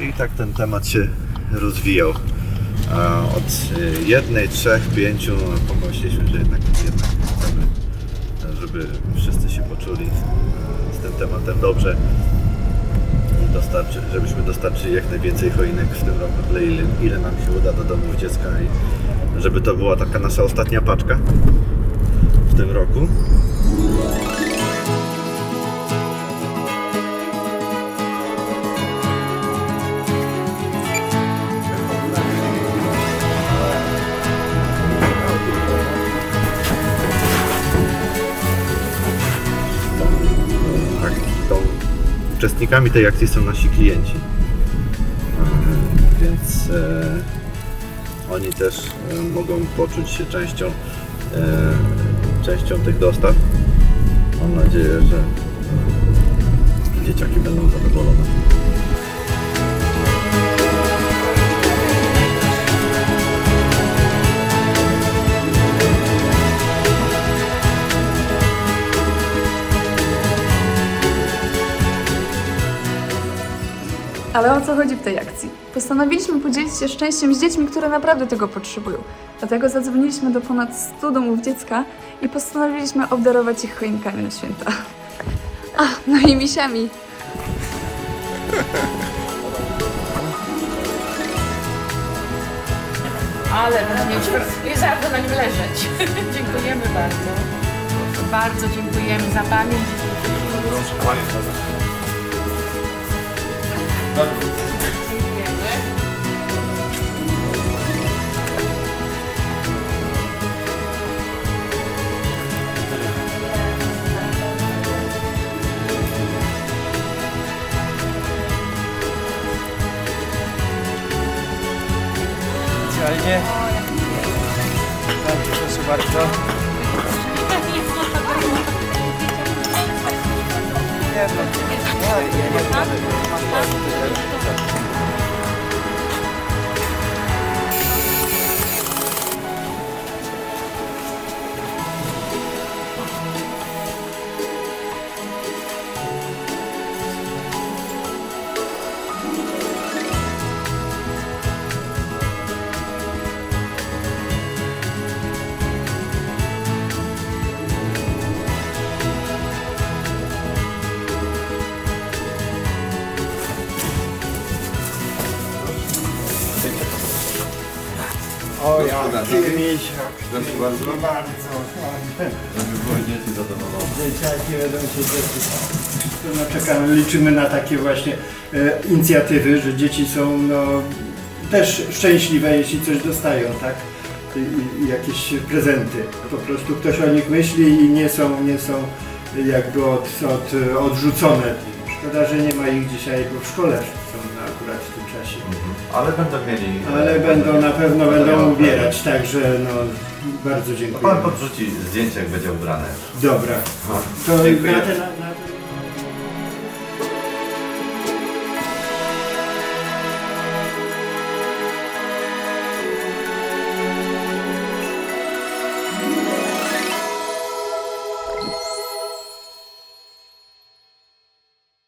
I tak ten temat się rozwijał. Od y, jednej, trzech, pięciu no, pomyśleliśmy, że jednak, jednak chcemy, żeby wszyscy się poczuli z, z tym tematem dobrze. I dostarczy, żebyśmy dostarczyli jak najwięcej choinek w tym roku, tyle ile, ile nam się uda do domów dziecka i żeby to była taka nasza ostatnia paczka w tym roku. Uczestnikami tej akcji są nasi klienci. E, Więc e, oni też e, mogą poczuć się częścią, e, częścią tych dostaw. Mam nadzieję, że dzieciaki będą zadowolone. Ale o co chodzi w tej akcji? Postanowiliśmy podzielić się szczęściem z dziećmi, które naprawdę tego potrzebują. Dlatego zadzwoniliśmy do ponad 100 domów dziecka i postanowiliśmy obdarować ich choinkami na święta. A, no i misiami. Ale będę nie zawsze na nim leżeć. dziękujemy bardzo. Bardzo dziękujemy za pamięć. Specjalnie. Tak, proszę bardzo. Nie no, nie, nie, O ja, ty misiak. Proszę bardzo. Bardzo. Żeby były dzieci zadowolone. Dzieciaki będą się cieszyć. No, czekamy, liczymy na takie właśnie e, inicjatywy, że dzieci są no, też szczęśliwe, jeśli coś dostają, tak? I, i, jakieś prezenty. Po prostu ktoś o nich myśli i nie są, nie są jakby od, od, odrzucone. Szkoda, że nie ma ich dzisiaj, bo w szkole są no, akurat w tym czasie. Ale będą mieli. Ale będą na pewno będą ubierać, także no bardzo No dziękuję. pan podrzuci zdjęcie, jak będzie ubrane. Dobra. To Dziękuję. na te, na, na te